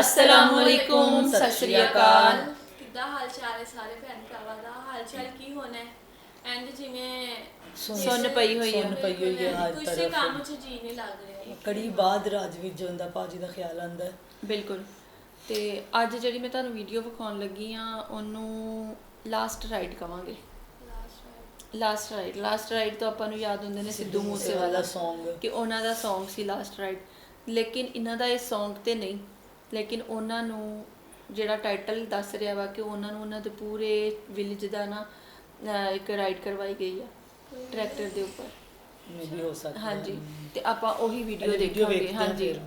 ਅਸਲਾਮ ਅਲੈਕੁਮ ਸਤਿ ਸ਼੍ਰੀ ਅਕਾਲ। ਕਿੱਦਾਂ ਹਾਲ ਚਾਲ ਹੈ ਸਾਰੇ ਭੈਣ ਭਰਾਵਾਂ ਦਾ? ਹਾਲ ਚਾਲ ਕੀ ਹੋਣਾ ਹੈ? ਇੰਜ ਜਿਵੇਂ ਸੁੰਨ ਪਈ ਹੋਈ ਹੈ ਸੁੰਨ ਪਈ ਹੋਈ ਹੈ ਹਰ ਤਰਫ ਕੰਮ 'ਚ ਜੀ ਨਹੀਂ ਲੱਗ ਰਿਹਾ ਕੜੀ ਬਾਅਦ ਰਾਜਵੀਰ ਜੋ ਹੁੰਦਾ ਭਾਜੀ ਦਾ ਖਿਆਲ ਆਂਦਾ ਬਿਲਕੁਲ। ਤੇ ਅੱਜ ਜਿਹੜੀ ਮੈਂ ਤੁਹਾਨੂੰ ਵੀਡੀਓ ਵਿਖਾਉਣ ਲੱਗੀ ਆ ਉਹਨੂੰ ਲਾਸਟ ਰਾਈਡ ਕਵਾਂਗੇ। ਲਾਸਟ ਰਾਈਡ ਲਾਸਟ ਰਾਈਡ ਤੋਂ ਆਪਾਂ ਨੂੰ ਯਾਦ ਹੁੰਦੇ ਨੇ ਸਿੱਧੂ ਮੂਸੇਵਾਲਾ ਵਾਲਾ Song। ਕਿ ਉਹਨਾਂ ਦਾ Song ਸੀ ਲਾਸਟ ਰਾਈਡ ਲੇਕਿਨ ਇਹਨਾਂ ਦਾ ਇਹ Song ਤੇ ਨਹੀਂ। ਲੇਕਿਨ ਉਹਨਾਂ ਨੂੰ ਜਿਹੜਾ ਟਾਈਟਲ ਦੱਸ ਰਿਹਾ ਵਾ ਕਿ ਉਹਨਾਂ ਨੂੰ ਉਹਨਾਂ ਦੇ ਪੂਰੇ ਵਿਲੇਜ ਦਾ ਨਾ ਅਹ ਇੱਕ ਰਾਈਡ ਕਰਵਾਈ ਗਈ ਆ ਟਰੈਕਟਰ ਦੇ ਉੱਪਰ। ਮੇ ਵੀ ਹੋ ਸਕਦਾ। ਹਾਂਜੀ ਤੇ ਆਪਾਂ ਉਹੀ ਵੀਡੀਓ ਪਹਿਲੇ video ਦੇਖਾਂਗੇ। ਵੇਖਦੇ ਹਾਂ ਹਾਂਜੀ। ਫਿਰ।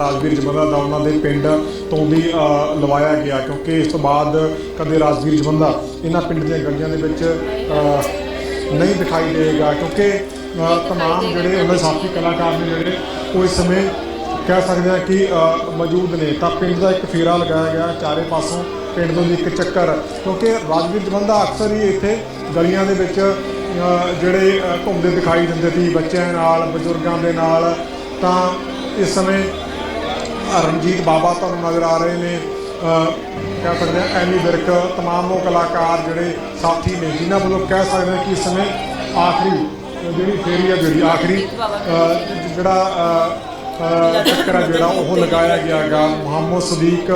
ਰਾਜਵੀਰ ਜਮੰਦਾ ਦਾ ਉਹਨਾਂ ਦੇ ਪਿੰਡ ਤੋਂ ਵੀ ਅ, ਲਵਾਇਆ ਗਿਆ ਕਿਉਂਕਿ ਇਸ ਤੋਂ ਬਾਅਦ ਕਦੇ ਰਾਜਵੀਰ ਜਮੰਦਾ ਇਹਨਾਂ ਪਿੰਡ ਦੀਆਂ ਗਲੀਆਂ ਦੇ ਵਿੱਚ ਅ, ਨਹੀਂ ਦਿਖਾਈ ਦੇਗਾ ਕਿਉਂਕਿ ਅ, ਤਮਾਮ ਜਿਹੜੇ ਉਹਨਾਂ ਦੇ ਸਾਥੀ ਕਲਾਕਾਰ ਨੇ ਜਿਹੜੇ ਉਹ ਇਸ ਸਮੇਂ ਕਹਿ ਸਕਦੇ ਆ ਕਿ ਅ, ਮੌਜੂਦ ਨੇ ਤਾਂ ਪਿੰਡ ਦਾ ਇੱਕ ਫੇਰਾ ਲਗਾਇਆ ਗਿਆ ਚਾਰੇ ਪਾਸੋਂ ਪਿੰਡ ਤੋਂ ਦੀ ਇੱਕ ਚੱਕਰ ਕਿਉਂਕਿ ਰਾਜਵੀਰ ਜਮੰਦਾ ਅਕਸਰ ਹੀ ਇੱਥੇ ਗਲੀਆਂ ਦੇ ਵਿੱਚ ਅ, ਜਿਹੜੇ ਅ, ਘੁੰਮਦੇ ਦਿਖਾਈ ਦਿੰਦੇ ਸੀ ਬੱਚਿਆਂ ਨਾਲ ਬਜ਼ੁਰਗਾਂ ਦੇ ਨਾਲ ਤਾਂ ਇਸ ਸਮੇਂ ਰਣਜੀਤ ਬਾਬਾ ਤੁਹਾਨੂੰ ਨਜ਼ਰ ਆ ਰਹੇ ਨੇ ਅਹ ਕਹਿ ਸਕਦੇ ਹਾਂ ਐਮੀ ਵਿਰਕ तमाम ਉਹ ਕਲਾਕਾਰ ਜਿਹੜੇ ਸਾਥੀ ਨੇ ਜਿਨ੍ਹਾਂ ਵੱਲੋਂ ਕਹਿ ਸਕਦੇ ਹਾਂ ਕਿ ਇਸ ਸਮੇਂ ਆਖਰੀ ਜਿਹੜੀ ਫੇਰੀ ਆ ਜਿਹੜੀ ਆਖਰੀ ਅਹ ਜਿਹੜਾ ਅਹ, ਅਹ, ਚੱਕਰ ਜਿਹੜਾ ਉਹ ਲਗਾਇਆ ਗਿਆ ਹੈਗਾ ਮੁਹੰਮਦ ਸਦੀਕ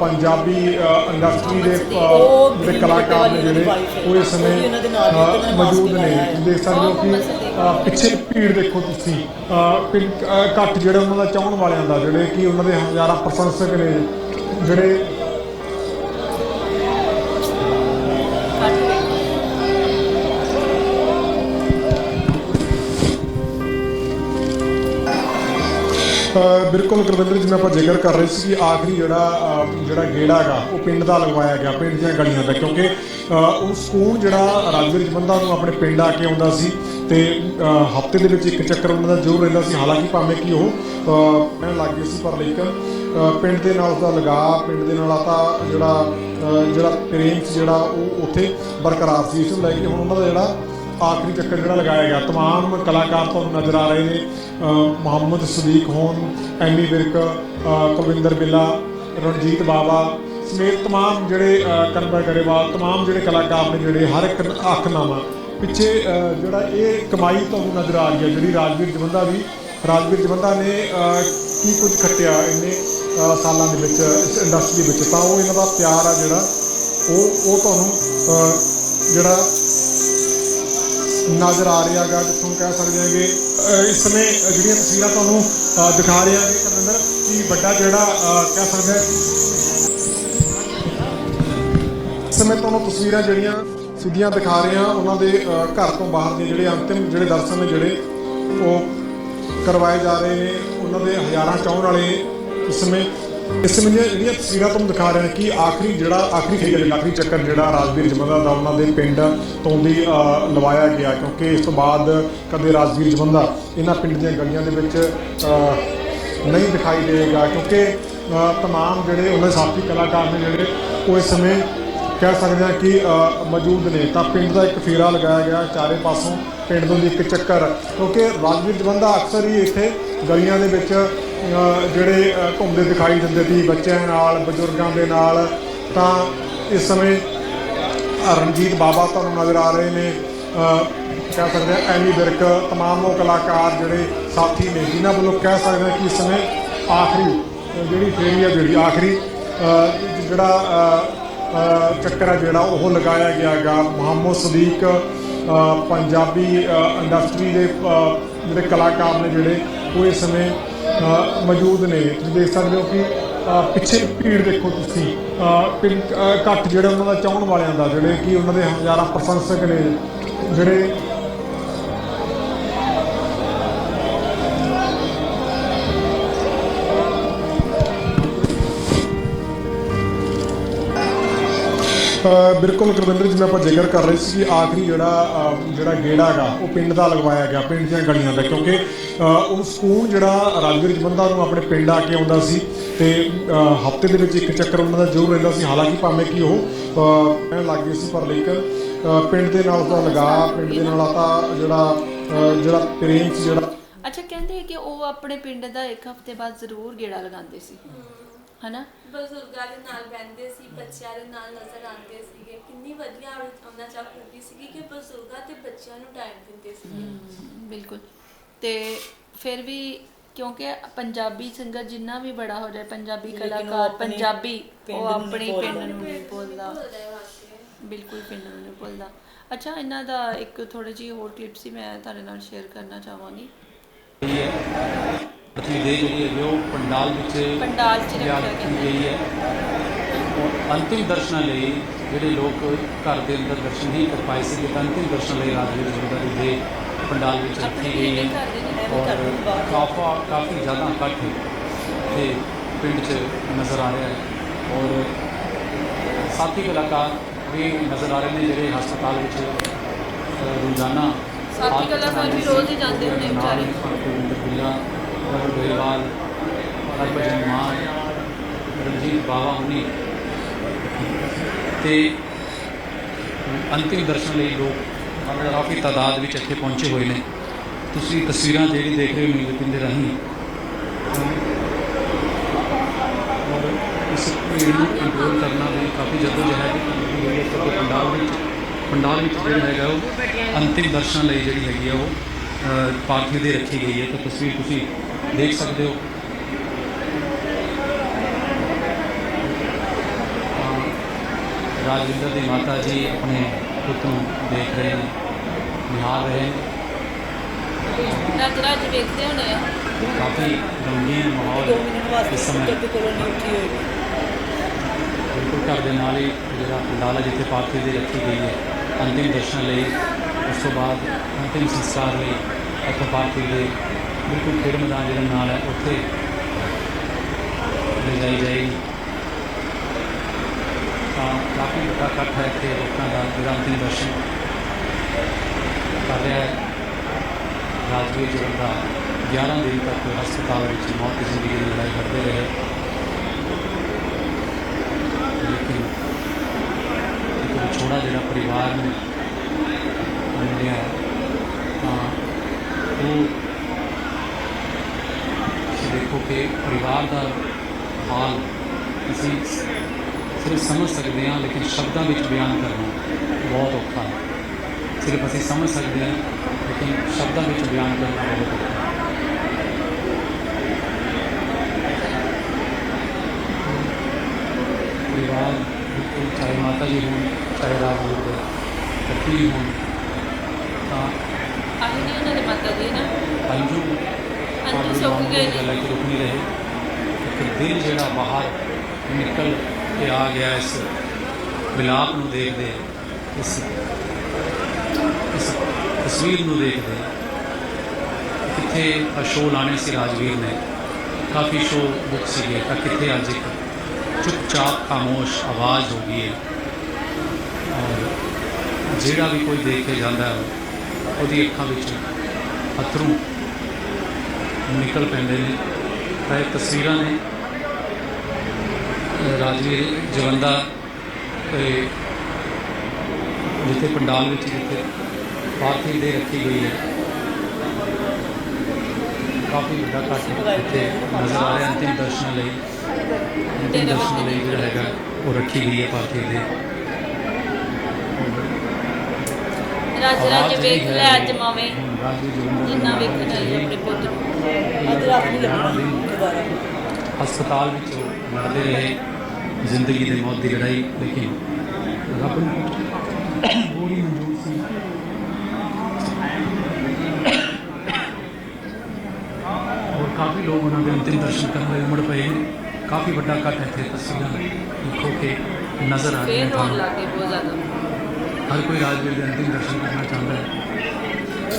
ਪੰਜਾਬੀ ਇੰਡਸਟਰੀ ਦੇ ਜਿਹੜੇ ਕਲਾਕਾਰ ਨੇ ਜਿਹੜੇ ਉਹ ਇਸ ਸਮੇਂ ਮੌਜੂਦ ਨੇ। ਦੇਖ ਸਕਦੇ ਹੋ ਕਿ ਪਿੱਛੇ ਭੀੜ ਦੇਖੋ ਤੁਸੀਂ ਇਕੱਠ ਜਿਹੜੇ ਉਹਨਾਂ ਦਾ ਚਾਹਣ ਵਾਲਿਆਂ ਦਾ ਜਿਹੜੇ ਕਿ ਉਹਨਾਂ ਦੇ ਹਜ਼ਾਰਾਂ ਪ੍ਰਸ਼ੰਸਕ ਨੇ ਜਿਹੜੇ ਬਿਲਕੁਲ ਗੁਰਵਿੰਦਰ ਜਿਵੇਂ ਆਪਾਂ ਜ਼ਿਕਰ ਕਰ ਰਹੇ ਸੀ ਕਿ ਆਖਰੀ ਜਿਹੜਾ ਜਿਹੜਾ ਗੇੜਾ ਹੈਗਾ, ਉਹ ਪਿੰਡ ਦਾ ਲਗਵਾਇਆ ਗਿਆ, ਪਿੰਡ ਦੀਆਂ ਗਲੀਆਂ ਦਾ, ਕਿਉਂਕਿ ਉਹ ਸਕੂਨ ਜਿਹੜਾ ਰਾਜਵੀਰ ਜਵੰਦਾ ਨੂੰ ਆਪਣੇ ਪਿੰਡ ਆ ਕੇ ਆਉਂਦਾ ਸੀ ਤੇ ਹਫ਼ਤੇ ਦੇ ਵਿੱਚ ਇੱਕ ਚੱਕਰ ਉਹਨਾਂ ਦਾ ਜ਼ਰੂਰ ਰਹਿੰਦਾ ਸੀ। ਹਾਲਾਂਕਿ ਭਾਵੇਂ ਕਿ ਉਹ ਕਹਿਣ ਲੱਗ ਗਏ ਸੀ, ਪਰ ਲੇਕਿਨ ਪਿੰਡ ਦੇ ਨਾਲ ਉਸਦਾ ਲਗਾਅ, ਪਿੰਡ ਦੇ ਨਾਲ ਤਾਂ ਜਿਹੜਾ ਜਿਹੜਾ ਪ੍ਰੇਮ ਜਿਹੜਾ, ਉਹ ਉੱਥੇ ਬਰਕਰਾਰ ਸੀ। ਇਸ ਨੂੰ ਲੈ ਕੇ ਹੁਣ ਉਹਨਾਂ ਦਾ ਜਿਹੜਾ ਆਖਰੀ ਚੱਕਰ ਜਿਹੜਾ ਲਗਾਇਆ ਗਿਆ तमाम ਕਲਾਕਾਰ ਤੁਹਾਨੂੰ ਨਜ਼ਰ ਆ ਰਹੇ ਨੇ ਅਹ ਮੁਹੰਮਦ ਸਦੀਕ ਹੋਣ ਐਮੀ ਵਿਰਕ ਅਹ ਕੁਲਵਿੰਦਰ ਬਿੱਲਾ ਰਣਜੀਤ ਬਾਬਾ ਸਮੇਤ तमाम ਜਿਹੜੇ ਅਹ ਕਨਵਰ ਗਰੇਵਾਲ तमाम ਜਿਹੜੇ ਕਲਾਕਾਰ ਨੇ ਜਿਹੜੇ ਹਰ ਇੱਕ ਅੱਖ ਨਾਮਾ ਪਿੱਛੇ ਅਹ ਜਿਹੜਾ ਇਹ ਕਮਾਈ ਤੁਹਾਨੂੰ ਨਜ਼ਰ ਆ ਰਹੀ ਹੈ ਜਿਹੜੀ ਰਾਜਵੀਰ ਜਵੰਦਾ ਦੀ ਰਾਜਵੀਰ ਜਵੰਦਾ ਨੇ ਅਹ ਕੀ ਕੁਝ ਖੱਟਿਆ ਇੰਨੇ ਅਹ ਸਾਲਾਂ ਦੇ ਵਿੱਚ ਇਸ ਇੰਡਸਟਰੀ ਵਿੱਚ ਤਾਂ ਉਹ ਇਹਨਾਂ ਦਾ ਪਿਆਰ ਆ ਜਿਹੜਾ ਉਹ ਉਹ ਤੁਹਾਨੂੰ ਅਹ ਜਿਹੜਾ ਨਜ਼ਰ ਆ ਰਿਹਾ ਹੈਗਾ, ਜਿੱਥੋਂ ਕਹਿ ਸਕਦੇ ਹਾਂਗੇ, ਅਹ, ਇਸ ਸਮੇਂ ਜਿਹੜੀਆਂ ਤਸਵੀਰਾਂ ਤੁਹਾਨੂੰ ਦਿਖਾ ਰਹੇ ਹਾਂਗੇ ਕਮਿੰਦਰ ਕਿ ਵੱਡਾ ਜਿਹੜਾ ਕਹਿ ਸਕਦੇ ਹਾਂ ਇਸ ਸਮੇਂ ਤੁਹਾਨੂੰ ਤਸਵੀਰਾਂ ਜਿਹੜੀਆਂ ਸਿੱਧੀਆਂ ਦਿਖਾ ਰਹੇ ਹਾਂ ਉਹਨਾਂ ਦੇ, ਅਹ, ਘਰ ਤੋਂ ਬਾਹਰ ਦੇ ਜਿਹੜੇ ਅੰਤਿਮ, ਜਿਹੜੇ ਦਰਸ਼ਨ ਨੇ ਜਿਹੜੇ, ਉਹ ਕਰਵਾਏ ਜਾ ਰਹੇ ਨੇ, ਉਹਨਾਂ ਦੇ ਹਜ਼ਾਰਾਂ ਚਾਹਣ ਵਾਲੇ ਇਸ ਸਮੇਂ ਇਸ ਸਮੇਂ ਦੀਆਂ ਜਿਹੜੀਆਂ ਤਸਵੀਰਾਂ ਤੁਹਾਨੂੰ ਦਿਖਾ ਰਹੇ ਹਾਂ ਕਿ ਆਖਰੀ ਜਿਹੜਾ ਆਖਰੀ ਫੇਰ ਆਖਰੀ ਚੱਕਰ ਜਿਹੜਾ ਰਾਜਵੀਰ ਜਮੰਦਾ ਦਾ ਉਹਨਾਂ ਦੇ ਪਿੰਡ ਤੋਂ ਵੀ ਅਹ, ਲਵਾਇਆ ਗਿਆ ਕਿਉਂਕਿ ਇਸ ਤੋਂ ਬਾਅਦ ਕਦੇ ਰਾਜਵੀਰ ਜਮੰਦਾ ਇਹਨਾਂ ਪਿੰਡ ਦੀਆਂ ਗਲੀਆਂ ਦੇ ਵਿੱਚ ਅਹ, ਨਹੀਂ ਦਿਖਾਈ ਦੇਗਾ ਕਿਉਂਕਿ ਅਹ, तमाम ਜਿਹੜੇ ਉਹਨਾਂ ਦੇ ਸਾਥੀ ਕਲਾਕਾਰ ਨੇ ਜਿਹੜੇ ਉਹ ਇਸ ਸਮੇਂ ਕਹਿ ਸਕਦੇ ਹਾਂ ਕਿ ਅ, ਮੌਜੂਦ ਨੇ ਤਾਂ ਪਿੰਡ ਦਾ ਇੱਕ ਫੇਰਾ ਲਗਾਇਆ ਗਿਆ ਚਾਰੇ ਪਾਸੋਂ ਪਿੰਡ ਤੋਂ ਦੀ ਇੱਕ ਚੱਕਰ ਕਿਉਂਕਿ ਰਾਜਵੀਰ ਜਵੰਦਾ ਅਕਸਰ ਹੀ ਇੱਥੇ ਗਲੀਆਂ ਦੇ ਵਿੱਚ ਅ, ਜਿਹੜੇ ਅ, ਘੁੰਮਦੇ ਦਿਖਾਈ ਦਿੰਦੇ ਸੀ ਬੱਚਿਆਂ ਨਾਲ ਬਜ਼ੁਰਗਾਂ ਦੇ ਨਾਲ ਤਾਂ ਇਸ ਸਮੇਂ ਰਣਜੀਤ ਬਾਬਾ ਤੁਹਾਨੂੰ ਨਜ਼ਰ ਆ ਰਹੇ ਨੇ ਅ, ਕਹਿ ਸਕਦੇ ਹਾਂ ਐਮੀ ਵਿਰਕ तमाम ਉਹ ਕਲਾਕਾਰ ਜਿਹੜੇ ਸਾਥੀ ਨੇ ਜਿਨ੍ਹਾਂ ਵੱਲੋਂ ਕਹਿ ਸਕਦੇ ਹਾਂ ਕਿ ਇਸ ਸਮੇਂ ਆਖਰੀ ਅ, ਜਿਹੜੀ ਫੇਰੀ ਆ ਜਿਹੜੀ ਆਖਰੀ ਅ, ਜਿਹੜਾ ਅ, ਅ, ਚੱਕਰ ਆ ਜਿਹੜਾ ਉਹ ਲਗਾਇਆ ਗਿਆ ਹੈਗਾ ਮੁਹੰਮਦ ਸਦੀਕ ਅ, ਪੰਜਾਬੀ ਅ, ਇੰਡਸਟਰੀ ਦੇ ਅ, ਜਿਹੜੇ ਕਲਾਕਾਰ ਨੇ ਜਿਹੜੇ ਉਹ ਇਸ ਸਮੇਂ ਅ, ਮੌਜੂਦ ਨੇ। ਤੁਸੀਂ ਦੇਖ ਸਕਦੇ ਹੋ ਕਿ ਪਿੱਛੇ ਭੀੜ ਦੇਖੋ ਤੁਸੀਂ। ਅ, ਪਿੰਡ ਅ, ਇਕੱਠ ਉਹਨਾਂ ਦਾ ਚਾਹਣ ਵਾਲਿਆਂ ਦਾ ਜਿਹੜੇ ਕਿ ਉਹਨਾਂ ਦੇ ਹਜ਼ਾਰਾਂ ਪ੍ਰਸ਼ੰਸਕ ਨੇ ਜਿਹੜੇ ਬਿਲਕੁਲ ਗੁਰਵਿੰਦਰ ਜਿਵੇਂ ਆਪਾਂ ਜ਼ਿਕਰ ਕਰ ਰਹੇ ਸੀ ਕਿ ਆਖਰੀ ਜਿਹੜਾ ਅ, ਜਿਹੜਾ ਗੇੜਾ ਉਹ ਪਿੰਡ ਦਾ ਲਗਵਾਇਆ ਗਿਆ ਪਿੰਡ ਦੀਆਂ ਗਲੀਆਂ ਦਾ ਕਿਉਂਕਿ ਅ, ਉਹ ਸਕੂਨ ਜਿਹੜਾ ਰਾਜਵੀਰ ਜਵੰਦਾ ਨੂੰ ਆਪਣੇ ਪਿੰਡ ਆ ਕੇ ਆਉਂਦਾ ਸੀ ਤੇ ਹਫ਼ਤੇ ਦੇ ਵਿੱਚ ਇੱਕ ਚੱਕਰ ਉਹਨਾਂ ਦਾ ਜ਼ਰੂਰ ਰਹਿੰਦਾ ਸੀ ਹਾਲਾਂਕਿ ਭਾਵੇਂ ਕਿ ਉਹ ਅ, ਕਹਿਣ ਲੱਗ ਗਏ ਸੀ ਪਰ ਲੇਕਿਨ ਅ, ਪਿੰਡ ਦੇ ਨਾਲ ਉਸਦਾ ਲਗਾਅ ਪਿੰਡ ਦੇ ਨਾਲ ਤਾਂ ਜਿਹੜਾ ਅ, ਜਿਹੜਾ ਪ੍ਰੇਮ ਸੀ ਜਿਹੜਾ ਅੱਛਾ ਕਹਿੰਦੇ ਕਿ ਉਹ ਆਪਣੇ ਪਿੰਡ ਦਾ ਇੱਕ ਹਫ਼ਤੇ ਬਾਅਦ ਜ਼ਰੂਰ ਗੇੜਾ ਲਗਾਉਂਦੇ ਸੀ। ਹਨਾ? ਬਜ਼ੁਰਗਾਂ ਦੇ ਨਾਲ ਬਹਿੰਦੇ ਸੀ ਬੱਚਿਆਂ ਦੇ ਨਾਲ ਨਜ਼ਰ ਆਉਂਦੇ ਸੀਗੇ। ਕਿੰਨੀ ਵਧੀਆ ਉਹਨਾਂ ਚਾਹ ਖੂਬੀ ਸੀਗੀ ਕਿ ਬਜ਼ੁਰਗਾਂ ਤੇ ਬੱਚਿਆਂ ਨੂੰ ਟਾਈਮ ਦਿੰਦੇ ਹਮ, ਬਿਲਕੁਲ। ਤੇ ਫਿਰ ਵੀ ਕਿਉਂਕਿ ਪੰਜਾਬੀ ਸਿੰਗਰ ਜਿੰਨਾ ਵੀ ਬੜਾ ਹੋ ਜਾਏ ਪੰਜਾਬੀ ਕਲਾਕਾਰ ਪੰਜਾਬੀ ਉਹ ਆਪਣੇ। ਪਿੰਡ ਨੂੰ। ਨਹੀਂ ਭੁੱਲਦਾ ਬਿਲਕੁਲ ਪਿੰਡ ਨੂੰ ਨਹੀਂ ਭੁੱਲਦਾ ਅੱਛਾ ਇਹਨਾਂ ਦਾ ਇੱਕ ਥੋੜੀ ਜਿਹੀ ਹੋਰ ਕਲਿੱਪ ਸੀ ਮੈਂ ਤੁਹਾਡੇ ਨਾਲ ਸ਼ੇਅਰ ਕਰਨਾ ਚਾਹਾਂਗੀ। ਗਈ ਹੈ ਪਤੀ ਦੇ ਜਿਹੜੀ ਹੈ ਉਹ ਪੰਡਾਲ ਵਿੱਚ ਪੰਡਾਲ 'ਚ ਤਿਆਰ ਰੱਖਿਆ ਕੀਤੀ ਗਿਆ ਗਈ ਹੈ। ਔਰ ਅੰਤਿਮ ਦਰਸ਼ਨਾਂ ਲਈ ਜਿਹੜੇ ਲੋਕ ਘਰ ਦੇ ਅੰਦਰ ਦਰਸ਼ਨ ਨਹੀਂ ਕਰ ਪਾਏ ਸੀ ਤਾਂ ਅੰਤਿਮ ਦਰਸ਼ਨ ਲਈ ਰਾਜਵੀਰ ਜਗਦਾ ਦੇ ਪੰਡਾਲ ਵਿੱਚ ਆਪਣੇ ਰੱਖੀ ਗਈ ਪਿੰਡ ਹੈ ਘਰ ਦੇ ਨੇ ਐਵੇਂ ਔਰ ਘਰ ਤੋਂ ਬਾਹਰ। ਕਾਫਾ ਕਾਫੀ ਜ਼ਿਆਦਾ ਇਕੱਠ ਤੇ ਪਿੰਡ 'ਚ ਨਜ਼ਰ ਆ ਰਿਹਾ ਹੈ। ਔਰ ਸਾਥੀ ਕਲਾਕਾਰ ਵੀ ਨਜ਼ਰ ਆ ਰਹੇ ਨੇ ਜਿਹੜੇ ਹਸਪਤਾਲ ਵਿੱਚ ਅ, ਰੋਜ਼ਾਨਾ ਸਾਥੀ ਹਾਲ ਕਲਾਕਾਰ ਵੀ ਰੋਜ਼ ਹੀ ਜਾਂਦੇ ਹੋਣੇ ਵਿਚਾਰੇ। ਗੁਰਵਿੰਦਰ ਬਿੱਲਾ ਰਵਲ ਗੋਇਵਾਲ ਹਰਭਜਨ ਮਾਨ, ਰਣਜੀਤ ਬਾਵਾ ਹੁਣੀ। ਤੇ ਅੰਤਿਮ ਦਰਸ਼ਨ ਲਈ ਲੋਕ ਕਾਫੀ ਤਾਦਾਦ ਵਿੱਚ ਇੱਥੇ ਪਹੁੰਚੇ ਹੋਏ ਨੇ। ਤੁਸੀਂ ਤਸਵੀਰਾਂ ਜਿਹੜੀ ਦੇਖ ਰਹੇ ਹੋ ਨਿਊਜ਼ ਦੇ ਰਾਹੀਂ ਔਰ ਇਸ ਭੀੜ ਨੂੰ ਕੰਟਰੋਲ ਕਰਨਾ ਵੀ ਕਾਫੀ ਜਦੋਜਹਿਦ ਕੀਤੀ ਹੈ। ਕਿਉਂਕਿ ਪੰਡਾਲ ਵਿੱਚ ਪੰਡਾਲ ਵਿੱਚ ਜਿਹੜਾ ਹੈਗਾ ਉਹ ਅੰਤਿਮ ਦਰਸ਼ਨ ਲਈ ਜਿਹੜੀ ਹੈਗੀ ਆ ਉਹ ਪਾਰਥੀ ਦੇ ਰੱਖੀ ਗਈ ਹੈ। ਤਾਂ ਤਸਵੀਰ ਤੁਸੀਂ ਦੇਖ ਸਕਦੇ ਹੋ। ਤਾਂ ਰਾਜਵਿੰਦਰ ਦੀ ਮਾਤਾ ਜੀ ਆਪਣੇ ਪੁੱਤ ਨੂੰ ਦੇਖ ਰਹੇ ਨੇ ਨਿਹਾਰ ਰਹੇ ਨੇ। ਰੱਜ ਰੱਜ ਵੇਖਦੇ ਹੋਣੇ ਆ। ਕਾਫੀ ਗਮਗੀਨ ਮਾਹੌਲ ਇਸ ਸਮੇਂ। ਬਿਲਕੁਲ ਘਰ ਦੇ ਨਾਲ ਹੀ ਜਿਹੜਾ ਪੰਡਾਲ ਜਿੱਥੇ ਪਾਰਥਿਵ ਦੀ ਰੱਖੀ ਗਈ ਹੈ ਅੰਤਿਮ ਦਰਸ਼ਨ ਲਈ ਉਸ ਤੋਂ ਬਾਅਦ ਅੰਤਿਮ ਸੰਸਕਾਰ ਲਈ ਇੱਥੇ ਪਾਰਥਿਵ ਦੇ ਬਿਲਕੁਲ ਖੇਡ ਮੈਦਾਨ ਜਿਹੜਾ ਨਾਲ ਹੈ ਉੱਥੇ ਲਿਜਾਈ ਜਾਏਗੀ। ਤਾਂ ਕਾਫੀ ਵੱਡਾ ਇਕੱਠ ਹੈ ਇੱਥੇ ਲੋਕਾਂ ਦਾ ਜਿਹੜਾ ਅੰਤਿਮ ਦਰਸ਼ਨ ਕਰ ਰਿਹਾ ਹੈ। ਰਾਜਵੀਰ ਜੀਵਨ ਦਾ 11 ਦਿਨ ਤੱਕ ਹਸਪਤਾਲ ਵਿੱਚ ਮੌਤ ਦੀ ਜ਼ਿੰਦਗੀ ਦੀ ਲੜਾਈ ਲੜਦੇ ਰਹੇ। ਲੇਕਿਨ ਇੱਕ ਵਿਛੋੜਾ ਜਿਹੜਾ ਪਰਿਵਾਰ ਨੂੰ ਮਿਲਿਆ ਹੈ, ਤਾਂ ਉਹ ਕਿ ਪਰਿਵਾਰ ਦਾ ਹਾਲ ਅਸੀਂ ਸਿਰਫ ਸਮਝ ਸਕਦੇ ਹਾਂ ਲੇਕਿਨ ਸ਼ਬਦਾਂ ਵਿੱਚ ਬਿਆਨ ਕਰਨਾ ਬਹੁਤ ਔਖਾ ਹੈ। ਸਿਰਫ ਅਸੀਂ ਸਮਝ ਸਕਦੇ ਹਾਂ ਲੇਕਿਨ ਸ਼ਬਦਾਂ ਵਿੱਚ ਬਿਆਨ ਕਰਨਾ ਬਹੁਤ ਔਖਾ ਹੈ। ਪਰਿਵਾਰ ਬਿਲਕੁਲ ਚਾਹੇ ਮਾਤਾ ਜੀ ਹੋਣ ਚਾਹੇ ਰਾਜਵੀਰ ਦੇ ਪਤੀ ਹੋਣ ਤਾਂ ਆਹੀ ਨਹੀਂ ਉਹਨਾਂ ਦੇ ਮਾਤਾ ਜੀ ਨਾ। ਅੰਜੂ ਗਏ ਨੇ। ਗੱਲ ਕਿ ਰੁਕ ਨਹੀਂ ਰਹੇ ਇੱਕ ਦਿਲ ਜਿਹੜਾ ਬਾਹਰ ਨਿਕਲ ਕੇ ਆ ਗਿਆ ਇਸ ਵਿਲਾਪ ਨੂੰ ਦੇਖਦੇ ਇਸ ਇਸ ਤਸਵੀਰ ਨੂੰ ਦੇਖਦੇ ਕਿੱਥੇ ਸ਼ੋਅ ਲਾਣੇ ਸੀ ਰਾਜਵੀਰ ਨੇ ਕਾਫੀ ਸ਼ੋਅ ਬੁੱਕ ਸੀਗੇ ਤਾਂ ਕਿੱਥੇ ਅੱਜ ਇੱਕ ਚੁੱਪਚਾਪ ਖਾਮੋਸ਼ ਆਵਾਜ਼ ਹੋ ਗਈ ਹੈ ਜਿਹੜਾ ਵੀ ਕੋਈ ਦੇਖ ਕੇ ਜਾਂਦਾ ਉਹਦੀ ਅੱਖਾਂ ਵਿੱਚ ਅਥਰੂ ਨਿਕਲ ਪੈਂਦੇ ਨੇ। ਤਾਂ ਇਹ ਤਸਵੀਰਾਂ ਨੇ। ਅਹ ਰਾਜਵੀਰ ਜਵੰਦਾ, ਤੇ ਜਿੱਥੇ ਪੰਡਾਲ ਵਿੱਚ ਜਿੱਥੇ ਪਾਰਥਿਵ ਦੇ ਰੱਖੀ ਗਈ ਹੈ। ਕਾਫੀ ਵੱਡਾ ਘੱਟ ਇੱਥੇ ਨਜ਼ਰ ਆ ਰਿਹਾ। ਅੰਤਿਮ ਦਰਸ਼ਨ ਲਈ, ਅੰਤਿਮ ਦਰਸ਼ਨ ਲਈ ਜਿਹੜਾ ਹੈਗਾ, ਉਹ ਰੱਖੀ ਗਈ ਹੈ ਪਾਰਥਿਵ ਦੇ। ਰੱਜ ਰੱਜ ਵੇਖ ਲੈ ਹੈ, ਅੱਜ ਮਾਵੇਂ। ਜਿੰਨਾ ਵੇਖਣਾ ਹੀ ਆਪਣੇ ਪੁੱਤ ਨੂੰ। ਅੱਜ ਰਾਤ ਨਹੀਂ ਲੱਗਣਾ ਦੁਬਾਰਾ। ਹਸਪਤਾਲ ਵਿੱਚ ਲੜਦੇ ਰਹੇ। ਜ਼ਿੰਦਗੀ ਦੇ ਮੌਤ ਦੀ ਲੜਾਈ ਲੇਕਿਨ ਰੱਬ ਨੂੰ ਪੂਰੀ ਮਨਜ਼ੂਰ ਸੀ। ਔਰ ਕਾਫੀ ਲੋਕ ਉਹਨਾਂ ਦੇ ਅੰਤਿਮ ਦਰਸ਼ਨ ਕਰਨ ਲਈ ਉਮੜ ਪਏ ਕਾਫੀ ਵੱਡਾ ਇਕੱਠ ਇੱਥੇ ਤਸਵੀਰਾਂ ਦੇਖੋ ਕਿ ਨਜ਼ਰ ਆ ਤੁਹਾਨੂੰ ਲੱਗੇ ਬਹੁਤ ਜ਼ਿਆਦਾ। ਹਰ ਕੋਈ ਰਾਜਵੀਰ ਦੇ ਅੰਤਿਮ ਦਰਸ਼ਨ ਕਰਨਾ ਚਾਹੁੰਦਾ ਹੈ।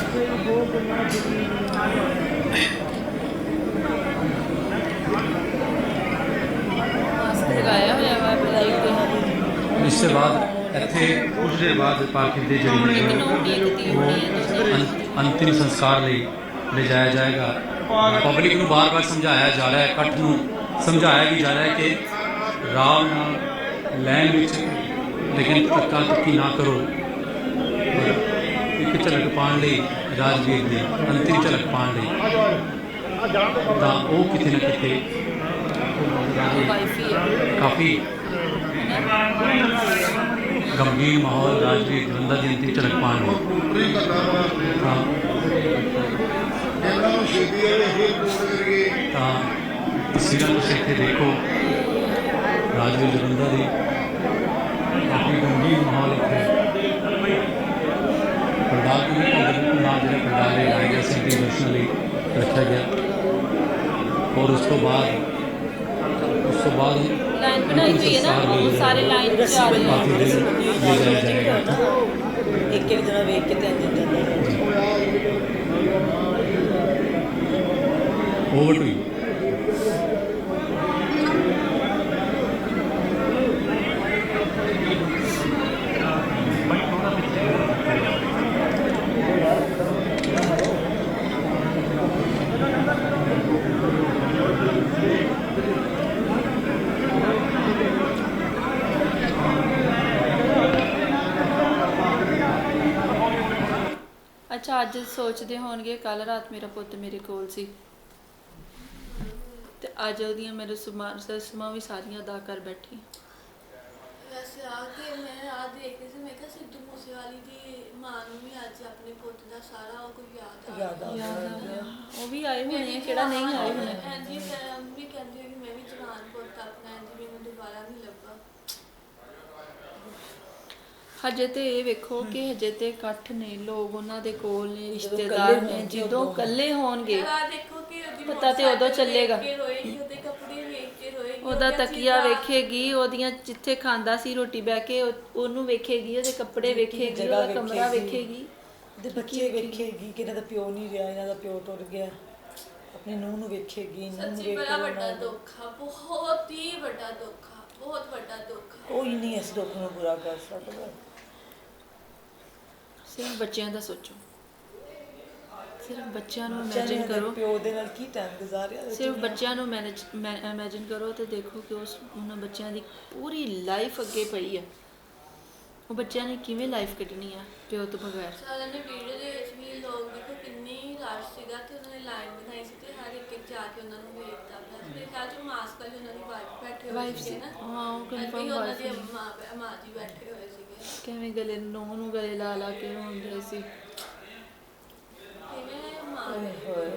ਇਸ ਤੋਂ ਬਾਅਦ ਇੱਥੇ ਕੁਝ ਦੇਰ ਬਾਅਦ ਪਾਰਕਿੰਗ ਦੇ ਜਿਹੜੀ ਨੂੰ ਉਡੀਕਦੀ ਹੋਣੀ ਹੈ ਤੁਸੀਂ ਅੰਤ- ਅੰਤਿਮ ਸੰਸਕਾਰ ਲਈ ਲਿਜਾਇਆ ਜਾਏਗਾ। ਪਬਲਿਕ ਨੂੰ ਬਾਰ-ਬਾਰ ਸਮਝਾਇਆ ਜਾ ਰਿਹਾ ਹੈ ਇਕੱਠ ਨੂੰ ਸਮਝਾਇਆ ਵੀ ਜਾ ਰਿਹਾ ਹੈ ਕਿ ਰਾਮ ਨਾਲ ਲੈਣ ਵਿੱਚ ਲੇਕਿਨ ਧੱਕਾ ਧੱਕੀ ਨਾ ਕਰੋ। ਇੱਕ ਝਲਕ ਪਾਉਣ ਲਈ ਰਾਜਵੀਰ ਦੀ, ਅੰਤਿਮ ਝਲਕ ਪਾਉਣ ਲਈ। ਤਾਂ ਉਹ ਕਿਤੇ ਨਾ ਕਿਤੇ ਕਾਫੀ ਗੰਭੀਰ ਮਾਹੌਲ ਰਾਜਵੀਰ ਜਲੰਧਰ ਦੀ ਅੰਤਿਮ ਝਲਕ ਪਾਉਣ ਲਈ। ਤਾਂ ਤਾਂ ਤਸਵੀਰਾਂ ਤੁਸੀਂ ਇੱਥੇ ਦੇਖੋ। ਰਾਜਵੀਰ ਜਲੰਧਰ ਦੀ ਕਾਫੀ ਗੰਭੀਰ ਮਾਹੌਲ ਇੱਥੇ। ਪੰਡਾਲ ਨੂੰ ਨਾਲ ਜਿਹੜਾ ਪੰਡਾਲ ਦੇ ਲਾਇਆ ਗਿਆ ਸੀ ਅੰਤਿਮ ਦਰਸ਼ਨ ਲਈ ਰੱਖਿਆ ਗਿਆ। ਔਰ ਉਸ ਤੋਂ ਬਾਅਦ ਉਸ ਤੋਂ ਬਾਅਦ ਲਾਈਨ ਬਣਾਈ ਹੋਈ ਹੈ ਨਾ ਉਹ ਸਾਰੇ ਲਾਈਨ ਚ ਆ ਰਹੇ ਕਾਫੀ ਨੇ ਦਿਨ ਲਿਜਾਇਆ ਜਾਏਗਾ। ਇੱਕ ਇੱਕ ਜਣਾ ਵੇਖ ਕੇ ਤੇ ਅੰਦਰ ਜਾਂਦਾ ਓਵਰ ਟੂ ਯੂ ਅੱਛਾ ਅੱਜ ਸੋਚਦੇ ਹੋਣਗੇ ਕੱਲ ਰਾਤ ਮੇਰਾ ਪੁੱਤ ਮੇਰੇ ਕੋਲ ਸੀ। ਤੇ ਅੱਜ ਉਹਦੀਆਂ ਮੇਰੇ ਸੁਮਾ ਸਮਾਂ ਵੀ ਸਾਰੀਆਂ ਅਦਾ ਕਰ ਬੈਠੀ। ਵੈਸੇ ਆ ਕੇ ਮੈਂ ਆ ਦੇਖ ਰਹੀ ਸੀ ਮੈਂ ਕਿਹਾ ਸਿੱਧੂ ਮੂਸੇਵਾਲੀ ਦੀ ਮਾਂ ਨੂੰ ਵੀ ਅੱਜ ਆਪਣੇ ਪੁੱਤ ਦਾ ਸਾਰਾ ਉਹ ਕੋਈ ਯਾਦ ਆ ਯਾਦ ਆ ਗਿਆ। ਉਹ ਵੀ ਆਏ ਹੋਣੇ ਆ ਕਿਹੜਾ ਨਹੀਂ ਆਏ ਹੋਣੇ? ਹਾਂਜੀ ਮੈਂ ਵੀ ਕਹਿੰਦੀ ਹਾਂ ਕਿ ਮੈਂ ਵੀ ਜਵਾਨ ਪੁੱਤ ਆਪਣਾ ਹਾਂਜੀ ਮੈਨੂੰ ਦੁਬਾਰਾ ਨਹੀਂ ਲੱਭਾ ਹਜੇ ਤੇ ਇਹ ਵੇਖੋ ਕਿ ਹਜੇ ਤੇ ਇਕੱਠ ਨੇ ਲੋਕ ਉਹਨਾਂ ਦੇ ਕੋਲ ਨੇ ਰਿਸ਼ਤੇਦਾਰ ਨੇ ਜਦੋਂ। ਇਕੱਲੇ ਹੋਣਗੇ ਆ ਦੇਖੋ ਕਿ ਉਹਦੀ ਪਤਾ ਤੇ ਉਦੋਂ ਚੱਲੇਗਾ। ਵੇਖ ਕੇ ਰੋਏਗੀ ਉਹਦੇ ਕੱਪੜੇ ਵੇਖ ਕੇ ਰੋਏਗੀ ਉਹਦਾ ਉਹਦੀਆਂ ਤਕੀਆ ਵੇਖੇਗੀ ਉਹਦੀਆਂ ਜਿੱਥੇ ਖਾਂਦਾ ਸੀ ਰੋਟੀ ਬਹਿ ਕੇ ਉਹ- ਉਹਨੂੰ ਵੇਖੇਗੀ ਉਹਦੇ ਕੱਪੜੇ ਵੇਖੇਗੀ ਜਗ੍ਹਾ ਉਹਦਾ ਕਮਰਾ ਵੇਖੇਗੀ। ਵੇਖੇਗੀ ਦੇ ਬੱਚੇ ਵੇਖੇਗੀ ਕਿ ਇਹਨਾਂ ਦਾ ਪਿਓ ਨਹੀਂ ਰਿਹਾ ਇਹਨਾਂ ਦਾ ਪਿਓ ਟੁੱਟ ਗਿਆ ਆਪਣੀ ਨੂੰਹ ਨੂੰ ਵੇਖੇਗੀ ਨੂੰਹ ਨੂੰ ਸੱਚੀ ਬੜਾ ਵੱਡਾ। ਦੁੱਖ ਆ ਬਹੁਤ ਹੀ ਵੱਡਾ ਦੁੱਖ ਆ ਬਹੁਤ ਵੱਡਾ ਦੁੱਖ ਆ ਕੋਈ ਨਹੀਂ ਇਸ ਦੁੱਖ ਨੂੰ ਪੂਰਾ ਕਰ ਸਕਦਾ ਸਿਰਫ ਬੱਚਿਆਂ ਦਾ ਸੋਚੋ। ਸਿਰਫ ਬੱਚਿਆਂ ਨੂੰ ਇਮੇਜਿਨ ਕਰੋ। ਪਿਓ ਦੇ ਨਾਲ ਕੀ ਟਾਈਮ ਗੁਜ਼ਾਰਿਆ ਸਿਰਫ ਬੱਚਿਆਂ ਨੂੰ ਮੈਨੇਜ ਇਮੇਜਿਨ ਕਰੋ ਤੇ ਦੇਖੋ ਕਿ ਉਸ ਉਹਨਾਂ ਬੱਚਿਆਂ ਦੀ ਪੂਰੀ ਲਾਈਫ ਅੱਗੇ ਪਈ ਆ। ਉਹ ਬੱਚਿਆਂ ਨੇ ਕਿਵੇਂ ਲਾਈਫ ਕੱਢਣੀ ਆ ਪਿਓ ਤੋਂ ਬਗੈਰ? ਸਾਰਿਆਂ ਨੇ ਵੀਡੀਓ ਦੇ ਵਿੱਚ ਵੀ ਲੋਕ ਦੇਖੋ ਕਿੰਨੀ ਰਸ਼ ਸੀਗਾ ਤੇ ਉਹਨਾਂ ਨੇ ਲਾਈਨ ਬਣਾਈ ਸੀ ਤੇ ਹਰ ਇੱਕ ਇੱਕ ਜਾ ਕੇ ਉਹਨਾਂ ਨੂੰ ਵੇਖਦਾ ਪਿਆ ਤੇ ਖਿਆਲ ਚ ਮਾਸਕ ਵਾਲੀ ਉਹਨਾਂ ਦੀ ਵਾਈਫ ਬੈਠੇ ਹੋਏ Wife ਸੀਗੇ ਸੀ। ਨਾ। ਹਾਂ, ਉਹ ਹਾਂਜੀ, confirm ਉਹਨਾਂ wife ਦੀ ਨੇ। ਮਾਂ ਮਾਂ ਜੀ ਬੈਠੇ ਹੋਏ ਸੀਗੇ। ਕਿਵੇਂ ਗਲੇ ਨੂੰ ਨੂੰ ਗਲੇ ਲਾ ਲਾ ਕੇ ਹੁੰਦੇ ਸੀ। ਕਿਵੇਂ ਮਾਂ ਓਏ ਹੋਏ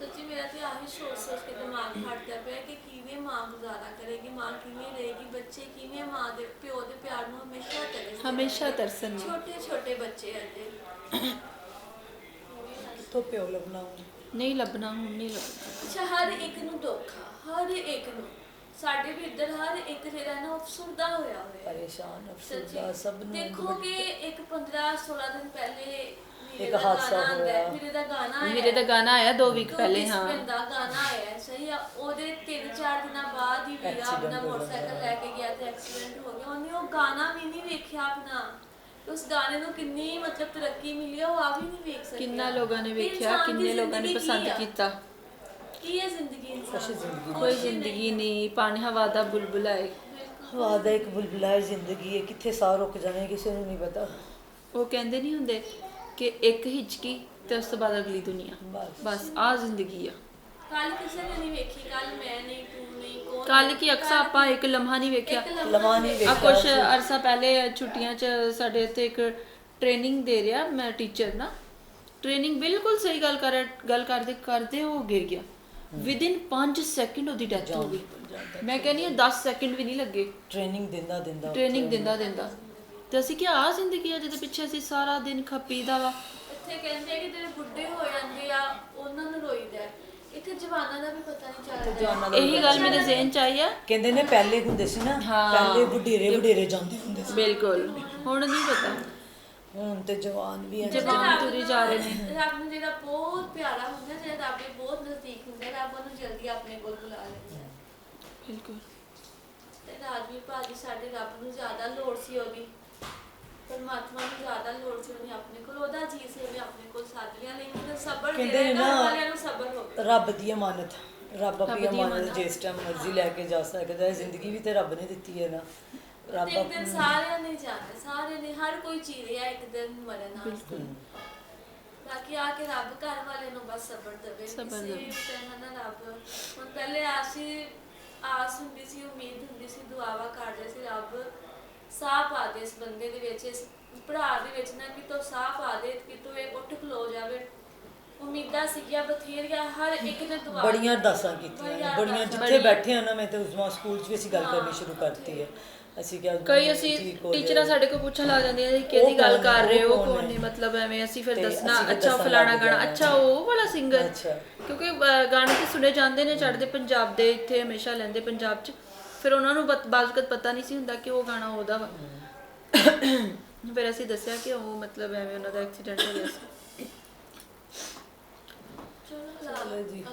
ਸੱਚੀ ਮੇਰਾ ਤੇ ਆਹੀ ਸੋਚ ਸੋਚ ਕੇ ਦਿਮਾਗ ਫਟਦਾ ਪਿਆ ਕਿ ਕਿਵੇਂ ਮਾਂ ਗੁਜ਼ਾਰਾ ਕਰੇਗੀ ਮਾਂ ਕਿਵੇਂ ਰਹੇਗੀ ਬੱਚੇ ਕਿਵੇਂ ਮਾਂ ਦੇ ਪਿਓ ਦੇ ਪਿਆਰ ਨੂੰ ਹਮੇਸ਼ਾ ਤਰਸਦੇ ਹਮੇਸ਼ਾ ਤਰਸਣਗੇ ਛੋਟੇ ਛੋਟੇ ਬੱਚੇ ਅਜੇ ਕਿੱਥੋਂ ਪਿਓ ਲੱਭਣਾ ਹੁਣ? ਨਹੀਂ ਲੱਭਣਾ ਹੁਣ ਨਹੀਂ ਲੱਭਣਾ। ਅੱਛਾ ਹਰ ਇੱਕ ਨੂੰ ਆ ਹਰ ਇੱਕ ਨੂੰ। ਸਾਡੇ ਵੀ ਇੱਧਰ ਹਰ ਇੱਕ ਜਿਹੜਾ ਨਾ ਅਫਸਰਦਾ ਹੋਇਆ ਹੋਇਆ ਹੈ। ਪਰੇਸ਼ਾਨ ਸੱਚੀ। ਅਫਸੋਸਦਾ ਸਭ ਨੂੰ ਦੇਖੋ ਕਿ ਇੱਕ 15 16 ਦਿਨ ਪਹਿਲੇ ਵੀਰੇ ਇੱਕ ਦਾ ਹਾਦਸਾ ਗਾਣਾ ਆਉਂਦਾ ਹੈ, ਹੋਇਆ। ਵੀਰੇ ਦਾ ਗਾਣਾ ਆਇਆ ਮੇਰੇ ਦਾ ਗਾਣਾ ਆਇਆ 2 ਵੀਕ ਪਹਿਲੇ ਹਾਂ। ਦਾ ਗਾਣਾ ਆਇਆ ਹੈ, ਸਹੀ ਆ। ਉਹਦੇ 3-4 ਦਿਨਾਂ ਬਾਅਦ ਹੀ ਵੀਰਾ Accident ਆਪਣਾ ਹੋ ਮੋਟਰਸਾਈਕਲ ਲੈ ਕੇ ਗਿਆ ਤੇ ਐਕਸੀਡੈਂਟ ਹੋ ਗਿਆ। ਉਹਨੇ ਉਹ ਗਾਣਾ ਵੀ ਨਹੀਂ ਵੇਖਿਆ ਆਪਣਾ। ਤੇ ਉਸ ਗਾਣੇ ਨੂੰ ਕਿੰਨੀ ਮਤਲਬ ਤਰੱਕੀ ਮਿਲੀ ਆ, ਉਹ ਆ ਵੀ ਨਹੀਂ ਵੇਖ ਸਕਿਆ। ਕਿੰਨਾ ਲੋਕਾਂ ਨੇ ਵੇਖਿਆ ਕਿੰਨੇ ਲੋਕਾਂ ਨੇ ਪਸੰਦ? ਕੀਤਾ? ਕੀ ਹੈ ਜ਼ਿੰਦਗੀ ਇਨਸਾਨ? ਕੋਈ ਜ਼ਿੰਦਗੀ ਨਹੀਂ। ਪਾਣੀ ਹਵਾ ਦਾ ਬੁਲਬੁਲਾ ਹੈ ਹਵਾ ਦਾ ਇੱਕ ਬੁਲਬੁਲਾ ਹੈ ਜ਼ਿੰਦਗੀ ਹੈ ਕਿੱਥੇ ਸਾਹ ਰੁਕ ਜਾਣੇ ਕਿਸੇ ਨੂੰ ਨਹੀਂ ਪਤਾ। ਉਹ ਕਹਿੰਦੇ ਨਹੀਂ ਹੁੰਦੇ ਕਿ ਇੱਕ ਹਿਚਕੀ ਤੇ ਉਸ ਤੋਂ ਬਾਅਦ ਅਗਲੀ ਦੁਨੀਆ। ਬਸ। ਬਸ ਆ ਜ਼ਿੰਦਗੀ ਆ। ਕੱਲ ਕਿਸੇ ਨੇ ਨਹੀਂ ਵੇਖੀ ਕੱਲ ਮੈਂ ਨਹੀਂ ਤੂੰ ਨਹੀਂ ਕੌਣ ਕੱਲ ਕੀ ਅਕਸਾ ਆਪਾਂ ਇੱਕ ਲਮਹਾ ਨਹੀਂ ਵੇਖਿਆ। ਲਮਾ ਨਹੀਂ ਆ ਵੇਖਿਆ ਕੁਛ ਅਰਸਾ ਪਹਿਲੇ ਛੁੱਟੀਆਂ 'ਚ ਸਾਡੇ ਇੱਥੇ ਇੱਕ ਟ੍ਰੇਨਿੰਗ ਦੇ ਰਿਹਾ ਮੈਂ ਟੀਚਰ ਨਾ ਟ੍ਰੇਨਿੰਗ ਬਿਲਕੁਲ ਸਹੀ ਗੱਲ ਕਰ ਗੱਲ ਕਰਦੇ ਕਰਦੇ ਉਹ ਗਿਰ ਗਿਆ। ਵਿਦਿਨ 5 ਸੈਕਿੰਡ ਉਹਦੀ ਡੈਥ ਹੋ ਗਈ। ਮੈਂ ਕਹਿੰਨੀ ਆ 10 ਸੈਕਿੰਡ ਵੀ ਨਹੀਂ ਲੱਗੇ। ਟ੍ਰੇਨਿੰਗ ਦਿੰਦਾ ਦਿੰਦਾ ਟ੍ਰੇਨਿੰਗ ਦਿੰਦਾ ਦਿੰਦਾ। ਤੇ ਅਸੀਂ ਕਿ ਆ ਜ਼ਿੰਦਗੀ ਆ ਜਿਹਦੇ ਪਿੱਛੇ ਅਸੀਂ ਸਾਰਾ ਦਿਨ ਖਪੀਦਾ ਵਾ। ਇੱਥੇ ਕਹਿੰਦੇ ਕਿ ਜਿਹੜੇ ਬੁੱਢੇ ਹੋ ਜਾਂਦੇ ਆ ਉਹਨਾਂ ਨੂੰ ਰੋਈਦਾ। ਹੈ। ਇੱਥੇ ਜਵਾਨਾਂ ਦਾ ਵੀ ਪਤਾ ਨਹੀਂ ਚੱਲਦਾ ਜਵਾਨਾਂ ਦਾ ਇਹੀ ਗੱਲ ਮੇਰੇ ਜ਼ਿਹਨ ਚ ਆਈ ਆ। ਕਹਿੰਦੇ ਨੇ ਪਹਿਲੇ ਹੁੰਦੇ ਸੀ ਨਾ ਹਾਂ। ਪਹਿਲੇ ਬੁਢੇਰੇ ਬੁਢੇਰੇ ਜਾਂਦੇ ਹੁੰਦੇ ਸੀ। ਬਿਲਕੁਲ। ਹੁਣ ਨਹੀਂ ਪਤਾ। ਹੁਣ ਤੇ ਜਵਾਨ ਵੀ ਹੈ ਜਵਾਨ ਤੁਰੀ ਜਾ ਰਹੇ ਨੇ ਰੱਬ ਨੂੰ ਜਿਹੜਾ ਬਹੁਤ ਪਿਆਰਾ ਹੁੰਦਾ ਜਿਹੜਾ ਰੱਬ ਦੇ ਬਹੁਤ ਨਜ਼ਦੀਕ ਹੁੰਦਾ ਰੱਬ ਉਹਨੂੰ ਜਲਦੀ ਆਪਣੇ ਕੋਲ ਬੁਲਾ ਲੈਂਦਾ। ਬਿਲਕੁਲ। ਤੇ ਰਾਜਵੀਰ ਭਾਜੀ ਸਾਡੇ ਰੱਬ ਨੂੰ ਜ਼ਿਆਦਾ ਲੋੜ ਸੀ ਉਹਦੀ। ਪਰਮਾਤਮਾ ਨੂੰ ਜ਼ਿਆਦਾ ਲੋੜ ਉਹਨੇ ਆਪਣੇ ਕੋਲ ਉਹਦਾ ਜੀ ਸੀ ਉਹਨੇ ਆਪਣੇ ਕੋਲ ਲਿਆ ਲੇਕਿਨ ਉਹਦਾ ਸਬਰ ਦੇ ਕਹਿੰਦੇ ਨੇ ਨਾ- ਵਾਲਿਆਂ ਨੂੰ ਸਬਰ ਹੋ ਗਿਆ ਰੱਬ ਦੀ ਅਮਾਨਤ ਰੱਬ ਆਪਣੀ ਦੀ ਅਮਾਨਤ ਅਮਾਨਤ। ਜਿਸ ਟਾਈਮ ਮਰਜ਼ੀ ਲੈ ਕੇ ਜਾ ਸਕਦਾ ਹੈ ਜ਼ਿੰਦਗੀ ਵੀ ਤੇ ਰੱਬ ਨੇ ਦਿੱਤੀ ਹੈ ਨਾ ਰੱਬ ਤੇ ਇੱਕ ਦਿਨ ਆਪਣੀ- ਸਾਰਿਆਂ ਨੇ ਜਾਣਾ ਸਾਰਿਆਂ ਨੇ ਹਰ ਕੋਈ ਚੀ ਰਿਹਾ ਇੱਕ ਦਿਨ ਮਰਨ ਵਾਸਤੇ ਬਾਕੀ ਆ ਕੇ ਰੱਬ ਘਰ ਵਾਲੇ ਨੂੰ ਬਸ ਸਬਰ ਦੇਵੇ ਸਬਰ ਕਿਸੇ ਦੇਵੇ। ਵੀ ਟਾਈਮ ਨਾ ਰੱਬ ਹੁਣ ਪਹਿਲੇ ਆਸੀ ਆਸ ਹੁੰਦੀ ਸੀ ਉਮੀਦ ਹੁੰਦੀ ਸੀ ਦੁਆਵਾ ਕਰਦੇ ਸੀ ਰੱਬ ਸਾਹ ਪਾ ਦੇ ਇਸ ਬੰਦੇ ਦੇ ਵਿੱਚ ਇਸ ਭਰਾ ਦੇ ਵਿੱਚ ਨਾ ਕਿ ਤੋ ਸਾਹ ਪਾ ਦੇ ਕਿ ਤੋ ਇਹ ਉੱਠ ਖਲੋ ਜਾਵੇ ਉਮੀਦਾਂ ਸੀਗੀਆਂ ਬਥੇਰੀਆਂ ਹਰ ਇੱਕ ਨੇ ਦੁਆ ਬੜੀਆਂ ਅਰਦਾਸਾਂ ਕੀਤੀਆਂ ਨੇ ਬੜੀਆਂ। ਜਿੱਥੇ ਬੈਠੇ ਆ ਨਾ ਮੈਂ ਤੇ ਉਸ ਵਾਂ ਸਕੂਲ 'ਚ ਵੀ ਅਸੀਂ ਗੱਲ ਕਰਨੀ। ਸ਼ੁਰੂ ਕਰਤੀ ਹੈ ਅਸੀਂ ਕਿਹਾ ਕਈ ਅਸੀਂ ਟੀਚਰਾਂ। ਸਾਡੇ ਕੋਲ ਪੁੱਛਣ ਲੱਗ ਜਾਂਦੀਆਂ ਸੀ ਕਿਹਦੀ ਗੱਲ ਕਰ ਰਹੇ ਹੋ ਕੌਣ ਨੇ? ਮਤਲਬ ਐਵੇਂ ਅਸੀਂ ਫਿਰ ਦੱਸਣਾ ਅੱਛਾ ਫਲਾਣਾ ਗਾਣਾ। ਅੱਛਾ ਉਹ ਵਾਲਾ ਸਿੰਗਰ ਅੱਛਾ। ਕਿਉਂਕਿ ਗਾਣੇ ਤੇ ਸੁਣੇ ਜਾਂਦੇ ਨੇ ਚੜ੍ਹਦੇ ਪੰਜਾਬ ਦੇ ਇੱਥੇ ਹਮੇਸ਼ਾ ਲੈਂਦੇ ਪੰਜਾਬ 'ਚ ਫਿਰ ਉਹਨਾਂ ਨੂੰ ਬਾਜ਼ਕਤ ਪਤਾ ਨਹੀਂ ਸੀ ਹੁੰਦਾ ਕਿ ਉਹ ਗਾਣਾ ਉਹਦਾ ਵਾ ਫਿਰ ਅਸੀਂ ਦੱਸਿਆ ਕਿ ਉਹ ਮਤਲਬ ਐਵੇਂ ਉਹਨਾਂ ਦਾ ਐਕਸੀਡੈਂਟ ਹੋ ਗਿਆ ਸੀ ਚਲੋ ਜੀ।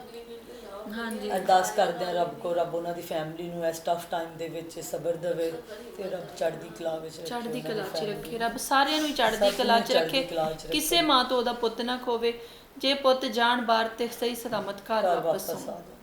ਹਾਂਜੀ। ਅਰਦਾਸ ਕਰਦੇ ਆ ਰੱਬ ਕੋ ਰੱਬ ਉਹਨਾਂ ਦੀ ਫੈਮਿਲੀ ਨੂੰ ਇਸ ਟਫ ਟਾਈਮ ਦੇ ਵਿੱਚ ਸਬਰ ਦੇਵੇ ਤੇ ਰੱਬ ਚੜ੍ਹਦੀ ਕਲਾ ਵਿੱਚ ਰੱਖੇ ਚੜ੍ਹਦੀ ਕਲਾ 'ਚ ਰੱਖੇ। ਰੱਬ ਸਾਰਿਆਂ ਨੂੰ ਚੜ੍ਹਦੀ ਕਲਾ 'ਚ ਰੱਖੇ। ਕਿਸੇ ਮਾਂ ਤੋਂ ਉਹਦਾ ਪੁੱਤ ਨਾ ਖੋਵੇ ਜੇ ਪੁੱਤ ਜਾਣ ਬਾਹਰ ਤੇ ਸਹੀ ਸਲਾਮਤ ਘਰ ਵਾਪਸ ਵਾਪਸ ਆਉਣ ਆ ਜਾਏ